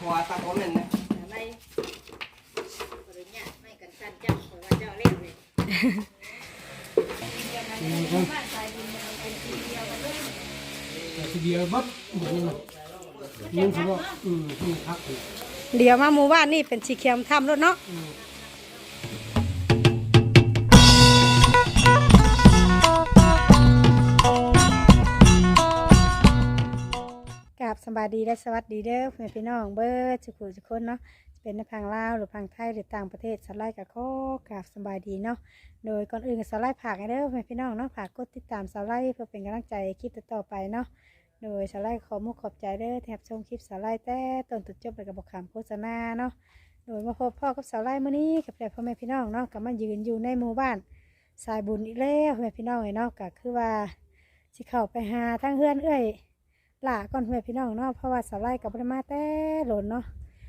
ขวาตาผมเห็นนะอะไรบริญญาไม่กันสั้นเจ้าเพราะว่าเจ้าเล่นเลยบ้านสายบุญมันเป็นสีเดียวกันเลยทีเดียวบัดนี่สิว่าอืมที่พักอยู่เดี๋ยวมาหมู่บ้านนี่เป็นสีเขียวทำรถเนาะกร สบายดีและสวัสดีเด้อเพื่อนพี่น้องเบิร์ดสุขุสุกคนเนาะจะเป็นในพังลาวหรือพังไทยหรือต่างประเทศสไลด์กับข้อกราบสบายดีเนาะโดยก่อนอื่นสไลด์ผากเด้อเพื่อนพี่น้องเนาะผากกดติดตามสไลด์เพื่อเป็นกำลังใจคลิปต่อไปเนาะโดยสไลด์ขอมุกขอบใจเด้อแถบชมคลิปสไลด์แต่ต้นตุดจบไปกับบอกคำโฆษณาเนาะโดยมาพบพ่อกับสไลด์มื้อนี้กับแต่พ่อแม่พี่น้องเนาะกับมายืนอยู่ในหมู่บ้านสายบุญอีกแล้วพ่อแม่พี่น้องเนาะก็คือว่าสิเข้าไปหาทั้งเฮือนเอ้ย ล่าก่อนพ่อแม่พี่น้องเนาะเพราะว่าสาไลด์กับบ่ได้มาแต่หล่นเนาะ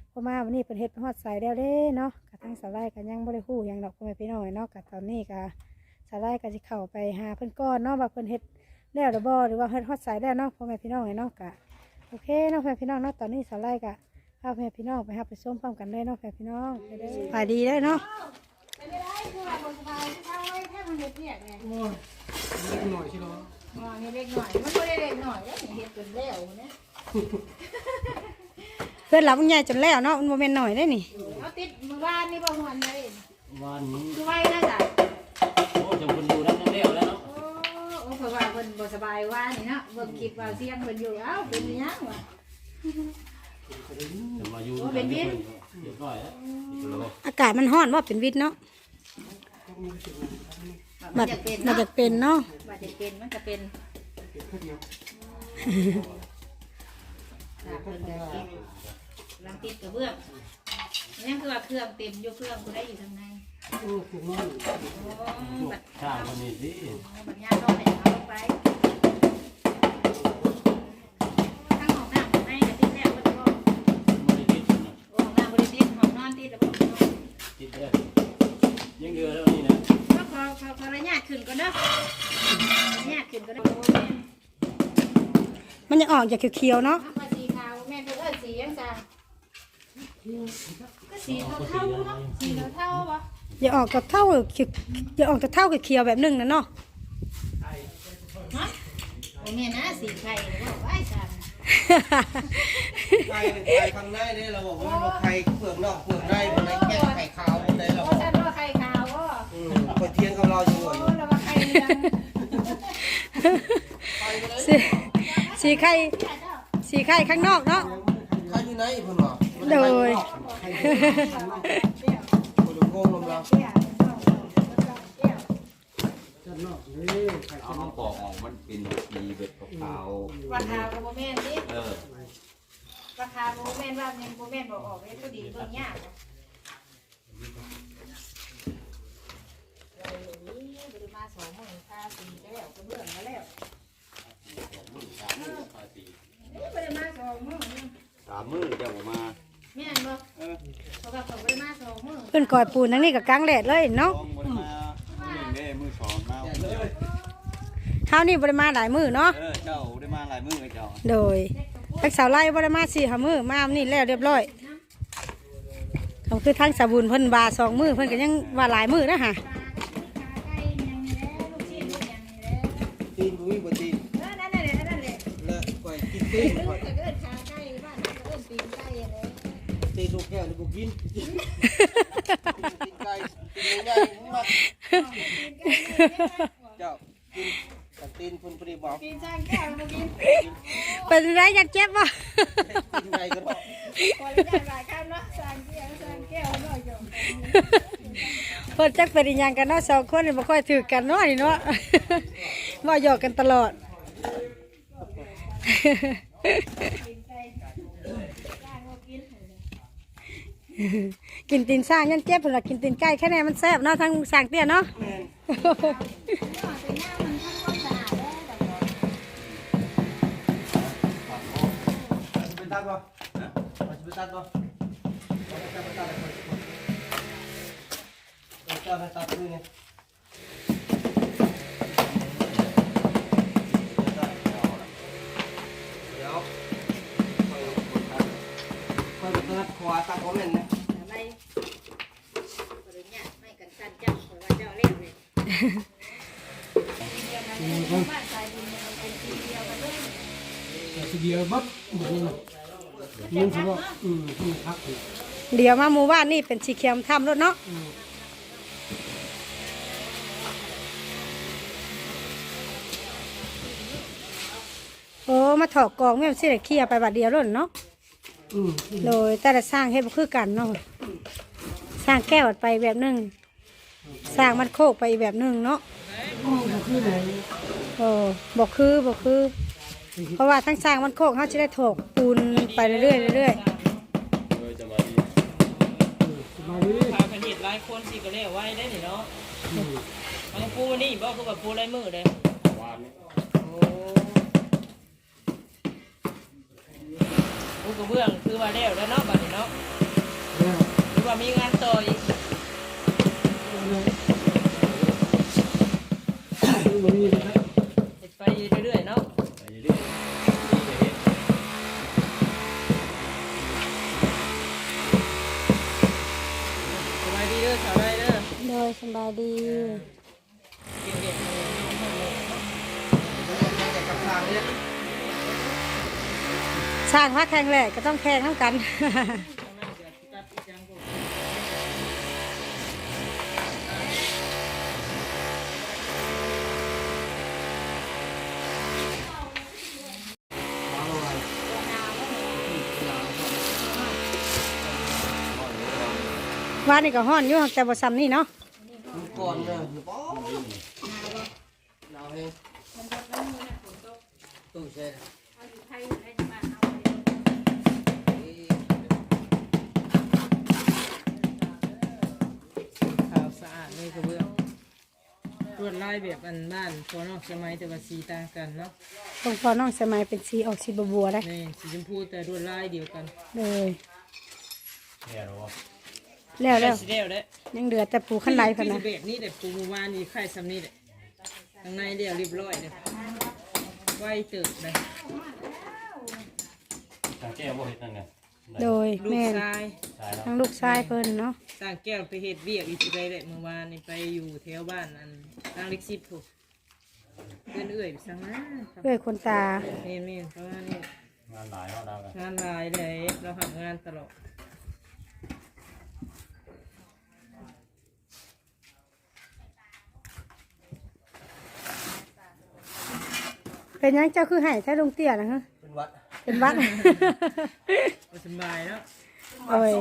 เพอมาวันนี้เป็นเฮ็ดเป็นฮอดสายแล้วเด้เนาะกับทั้งสาไลด์กันยังบ่ได้ฮู้หยังดอกพ่อแม่พี่น้องเอ้ยเนาะกับตอนนี้ก็สาไลด์ก็สิเข้าไปหาเพิ่นก่อนเนาะว่าเพิ่นเฮ็ดแล้วหรือบ่หรือว่าเฮ็ดฮอดสายแล้วเนาะพ่อแม่พี่น้องไอ้เนาะกะโอเคเนาะพ่อแม่พี่น้องเนาะตอนนี้สาวไล่กะพาพ่อแม่พี่น้องไปหาไปส้มพร้อมกันเลยเนาะพ่อแม่พี่น้องไปเด้อไปดีเลยเนาะเป็นไรคือว่าบนสบายที่เขาไว้แค่มันเห็ดเนี่ยไงโอ้ยเล็กหน่อยใช่ไห มอ๋อนี่เล็กหน่อย มันก็ได้เล็กหน่อยแล้วเห็ดจนแล้วเนี่ยเพื่อนเรามันใหญ่จนแล้วเนาะมันโมเมนหน่อยได้นี่เอาติดมือบ้านนี่บ่หวนเลยวันนี้คือไว้นะจ๊ะโอ้จำคนดูนั่นนั่นแล้วแล้วเนาะโอ้โอ้เพราะว่าเพิ่นบ่สบายว่านี่เนาะเบิ่งคลิปว่าเสียงเพิ่นอยู่เอ้าเป็นหยังวะจะมาอยู่กันเรียบร้อยแล้วอากาศมันร้อนว่าเป็นวิทย์เนาะ มับันดจะเป็นบัดเนาะจะเป็นเนาะบัดจะเป็นมันจะเป็นถ้าเพิ่นจะติดลังติดกระเบื้องนี่คือว่าเครื่องเต็มอยู่เครื่องกูได้อยู่ทางในโอ้คือน้อยโอ้บัดข้าวคนนี้สิบัดยาน้องให้เอาลงไปทั้งห้องน้ำให้ติดแล้วก็จะบอก ไม่ได้ติดนะ ห้องน้ำบริติดห้องนอนติดแล้วบอก ติดได้ยังเดือแล้วนี่นะ ก็พอพอพอระยะขึ้นก็เนาะระยะขึ้นก็ได้ มัน ยังออกจากเขียวๆเนาะมาสีขาวแม่เป็นเออสียังจ้าก็สีเทาๆเนาะสีเทาๆวะอย่าออกจากเท่าเขียวอย่าออกจากเท่าเขียวๆแบบหนึงนะเนาะฮะโอ้แม่นะสีไข่ว่าไอ้จ้าไข่ไข่ข้างในเนี่ยเราบอกว่าไข่เปลือกนอกเปลือกในมันได้แก้ไข่ขาวมันได้เราโอ้ฉันว่าไข่ขาวก็อืมคนเทียงกับเราอยู่โอ้อยู่แล้วว่าไข่เหลือง สีสีไข่สีไข่ข้างนอกเนาะไข่อยู่ไหนเพิ่นว่าโดยคนโกงลมเราจันนอกนี่ไข่เอามาปอกออกมันเป็นสีเบ็ดขาวราคาโบแม่นนี่เออราคาโบแม่นว่าเงินโบแม่นบอกออกเลยก็ดีเบิ่งยากบริมาสองหมื่นค่าสีก็แล้วก็เบื่อก็แล้วบริมาสองหมื่น สามมือจะออกมาแม่นบ่เขาก็เขาบริมาสองหมื่นเพื่อนกอยปูนทั้งนี้กับกลางแดดเลยเนาะลองบนมาหนึ่งได้มือสองมาเฮานี่บริมาหลายมือเนาะเออเจ้าได้มาหลายมือเจ้าโดยรักษาไล่บริมาสี่ห้ามือมานี่แล้วเรียบร้อยเขาคือทั้งสาบุญเพิ่นบาสองมือเพิ่นก็ยังว่าหลายมือนะฮะขาไก่ยังนี่แหละลูกชิ้นยังนี่แหละตีนบุ้ยบ่ตีนเออนั่นแหละนั่นแหละ และก่อยกินตีนลูก่อกย กแก้วนี่กูกินกินไก่กินใหญ่ๆมาเจ้ากินกับตีนคุณปรีบอกกินจานแก้วมากินเป็นไรอยากเจ็บวะกินไก่ก็ได้พอได้หลายคำเนาะจานแก้วจานแก้วหน่อยจ้ะเพิ่นจักเป็นอีหยังกันเนาะสองคนนี่บ่ค่อยถือกันเนาะนี่เนาะว่าหยอกกันตลอด กินตีนสร้างยันเจ็บเพิ่นว่ากินตีนไก่แค่ไหนมันแซ่บเนาะทั้งสร้างเตี้ยเนาะไปตัดบ่ไปตัดบ่เจ้าตัดด้วยเนี่ยเดี๋ยวคอยถนัดขวาตั้งคอมเมนต์นะ ทีเดียวกันเลยแต่ทีเดียวบัดแบบนี้นะลุงเขาบอกอืมที่พักอยู่เดี๋ยวมาหมู่บ้านนี่เป็นสีเขียวทำรถเนาะอืมโอ้มาถอกกองแม่นสิได้เคลียร์ไปบัดเดียวรถเนาะอืมโดยแต่ละสร้างเฮ็ดบ่คือกันเนาะสร้างแก้วไปแบบหนึง สร้างมันโคกไปอีกแบบหนึงเนาะโอ้ก็คือไหนโอ้บ่คือบ่คือ เพราะว่าทั้งสร้างมันโคกเขาจะได้ถกปูนไปเรื่อยๆเรื่อยโดยจะมาดีเออสบายดีพากันเห็ดหลายคนสิก็เรียกไว้ได้นี่เนาะอืมบางปูนี่บ่คือแบบปูไรมือเลยวานนี่โอ้ปูกระเบื้องคือว่าแล้วแล้วเนาะบัดนี้เนาะแล้วหรือว่ามีงานต่ออีก แล้วคือวันนี้นะครับ เห็ดไปเรื่อยๆเนาะ ไปเรื่อยๆนี่จะเห็น สบายดีเด้อสาวได้เด้อ ๆโดยสบายดี เก่งๆเลย แต่กับทางเนี่ย สร้างพักแข่งแหละก็ต้องแข่งน้ำกัน ว่านี่ก็ฮ้อนอยู่แต่บ่ซ้ำนี่เนาะ ก่อนเลยป๊อเราเองายแบบอันบ้านพอนอกสมัยแต่ว่าสีต่างกันเนาะตรงพอน้องสมัยเป็นสีออกสีบัวๆได้นี่สีชมพูแต่รวดลายเดียวกันเลยเนี่ยรู้ว่าแล้วแล้วสีเดียวเด้อยังเหลือแต่ปูขั้นไรคืพันอนะสิแบบนี้แต่ปูเมื่อวานนี่ไข่ซ้ำนี่แหละข้างในเดียวเรียบร้อยเลยไว้เติบเลยทางแก้วบ่เห็ดนั่นไง โดยลูกแม่นชายใช่แล้วทั้งลูกชายเพิ่นเนาะสร้างแก้วไปเฮ็ดเวียกอีกทีได้เลยเมื่อวานนี่ไปอยู่แถวบ้านอันทางเล็กซิบถูกเพื่อนเอื้อยไปสั่งนะเพื่อคนตาเมนเมนเพราะว่านี่งานหลายเขาดาวกันงานหลายเลยเราทำงานตลอดเป็นหยังเจ้าคือให้แท้ลุงเตี้ยนะฮะ เป็นวัดเป็นวัดบ่สบายเนาะโอ้ย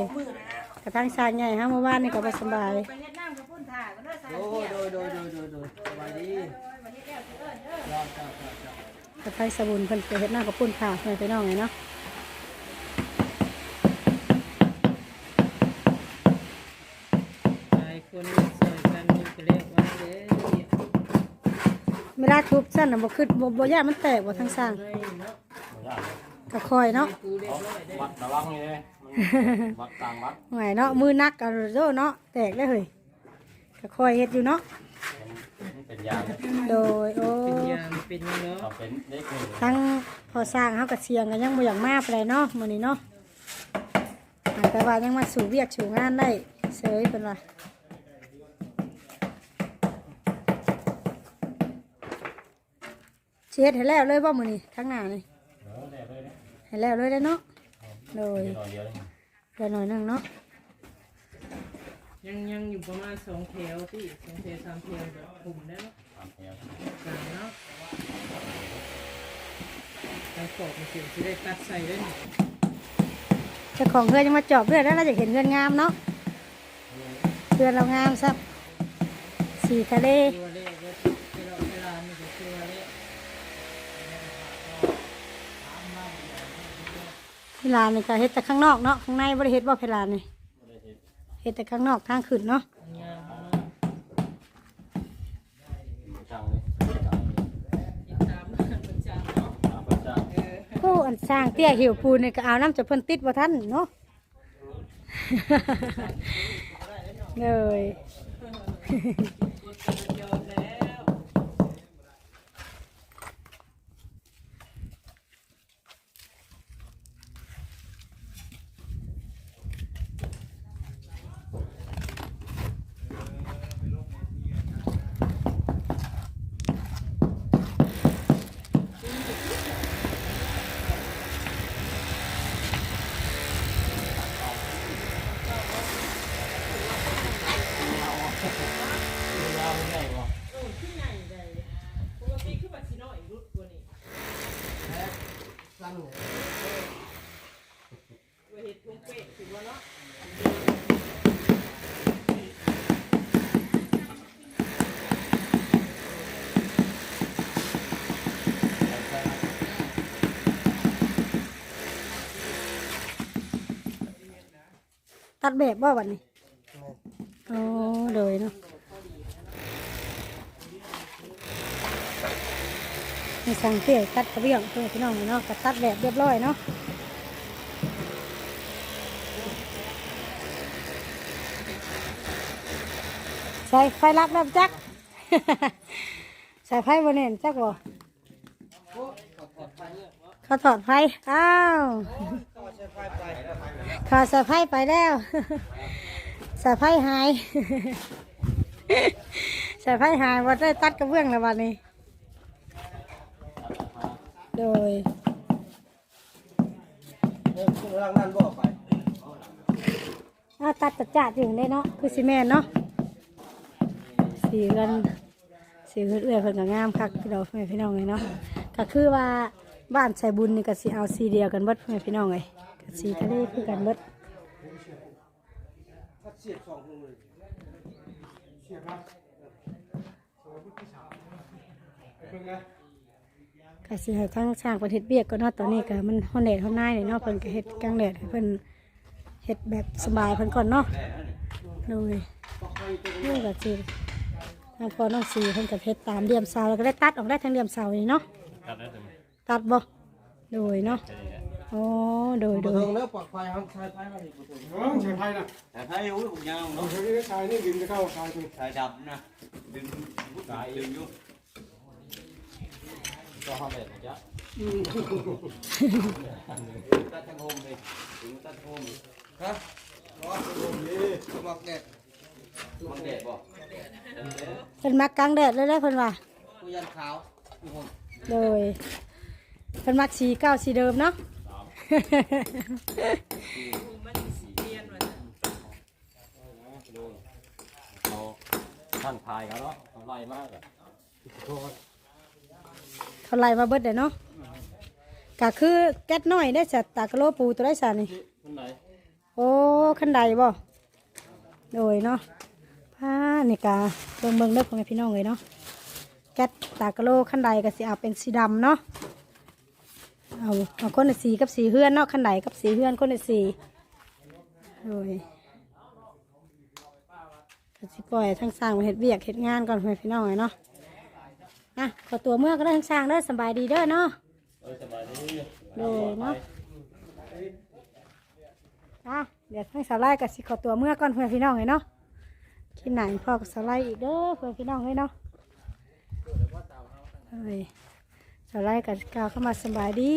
กระทั่งชายใหญ่ฮะเมื่อวานนี่ก็บ่สบายไปเฮ็ดน้ำกับพุ่นถ่ายก็เด้อสายโดยโดยโดยโดยโดยโดยสบายดีจ้าจ้าจ้าจ้ากระทั่งสบุนเพิ่นไปเฮ็ดหน้ากับปุ่นผ่าให้ไปน้องไงเนาะหลายคนสวยกันมีก็เรียกว่าเด้อไม่ได้ทุบสั้นน่ะบ่คือบ่บ่ย่านมันแตกบ่ทั้งสร้าง ได้เนาะ บ่ยา กเลยก็คอยเนาะกูเรียบร้อยได้วัดระวังนี่เลยมันวัดกลางวัดหวยเนาะมือนักก็โดเนาะแตกได้เฮ้ยก็คอยเฮ็ดอยู่เนาะมันเป็นยางโดยโอ้เป็นยามเป็นยังเนาะเราเป็นเล็กนี่ทั้งพอสร้างเฮาก็เสียงกันยังบ่อยากมาปานใดเนาะมื้อนี้เนาะอ่าแต่ว่ายังมาสู่เวียกสู่งานได้เสยเพิ่นว่าสิเฮ็ดให้แล้วเลยบ่มื้อนี้ทั้งหน้านี่ เออได้เลยนะ ให้แล้วเลยได้อเนาะโดยเดี๋ยวหน่อยเดียวเลยเดี๋ยวหน่อยหนึงเนาะยังยังอยู่ประมาณสองแถวพี่สองแถวสามแถวแบบกลุ่มได้เนาะตามแถวกลางเนาะทางขอบมันเสียงที่ได้ตัดใส่ได้หนิเจ้าของเพื่อนยังมาจอบเพื่อนแล้วเราจะเห็นเพื่อนงามเนาะเพื่อนเรางามซับสีทะเล ตัวเลขก็เวลาเวลานี่ก็ตัวเลข เวลานี่ก็เฮ็ดแต่ข้างนอกเนาะข้างในบ่ได้เฮ็ดบ่เพลานี่เฮ็ดแต่ข้างนอกทางขึ้นเนาะงามมากจังเนาะผู้อันสร้างเตี้ยหิวปูนนี่ก็เอาน้ำจะเพิ่นติดบ่ทันเนาะเลย ยอมแล้ว เฮ็ดทุ่งเป๊ะถือว่าเนาะ ตัดแบบว่าวันนี้อ๋อเลยเนาะมีสั่งเที่ยตัดกระเบื้องเพื่อพี่น้องเนาะก็ตัดแบบเรียบร้อยเนาะใส่ไฟรับแล้วจักใส่ไฟบนเน่นจักบ่ เขาถอดไฟอ้าวต่อใช้ไฟไปขอสะพายไปแล้วสะพายหายสะพายหายวันได้ตัดกระเบื้องแล้ววันนี้ โดยเออขึ้นร่าวตัดจัดจ่าถึงได้เนาะคือซีเมนเนาะสีกันสีเอื้อเพิ่นก็งามคักพี่น้องแม่พี่น้องเลยเนาะก็คือว่า บ้านใส่บุญนี่ก็สีเอาสีเดียวกันเบิดแม่พี่น้องเลยก็สีทะเลคือกันเบิดถ้าเสียบสองสรับสองพุทธศาสนาเป็นไงก็สิให้ทั้งช่างประเทศเบียกก็นาะตอนนี้ก็มันฮอนแดดฮอนนายเลยเนาะเพิ่นก็เฮ็ดกลางแดดให้เพิ่นเฮ็ดแบบสบายเพิ่นก่อนเนาะโดยนี่ก็สิทางพอน้องสีเพิ่นก็เฮ็ดตามเดียมเสาแล้วก็ได้ตัดออกได้ทั้งเดียมเสานี่เนาะ ตัดได้ถึงตัดบ่โดยเนาะใช่ไหมอ๋อโดยบ่โดยถึงแล้วปลักไฟห้องใช้ไฟมาดิบ่ถึงเออใช้ไฟนะแต่ถ้าอยู่ผมยาวเอาเนาะใช้นี่ชายนี่ดินจะเข้าชายตัวสายดำนะดึงสายดึงอยู่ก็ห้องเด็ดนะจ๊ะตัดทั้งโฮมเลยถึงตัดโฮมฮะร้อนลมดีสมักแดดมันเด็ดบ่เพิ่นมักกลางแดดเลยเด้อเพิ่นว่ากูยันขาวอยู่ผมโดย เพิ่นมักสีเก่าสีเดิมเนาะ มันสีเรียนว่าซั่นดูเอาท่านพายกันเนาะทำไรมากอะเขาไล่มาเบิดเด้อเนาะก็คือแก๊สน้อยได้สัตว์ตากะโลปูตัวได้สัตว์นี่มันไหนโอ้ขันใดบ่โดยเนาะผ้านี่กาเบิ่งเบิ่งเด้อพ่อแม่พี่น้องเลยเนาะแก๊สตากะโลขันใดก็สิเอาเป็นสีดำเนาะ เอาเอาคนละสีกับสีเฮือนเนาะขันใดกับสีเฮือนคนละสีโดยสิปล่อยทั้งสร้างเฮ็ดเวียกเฮ็ดงานก่อนพ่อแม่พี่น้องเนาะอะขอตัวเมื่อก็ได้ทั้งสร้างเด้อสบายดีเด้อเนาะดีโดยเนาะอะเดี๋ยวให้สาไลด์กับสิขอตัวเมื่อก่อนเพื่อนพี่น้องเลยเนาะคิดไหนพ่อกับสาไลด์อีกเด้อเพื่อนพี่น้องเลยเนาะเฮ้ย จะไล่กันกล่าวเข้ามาสบายดี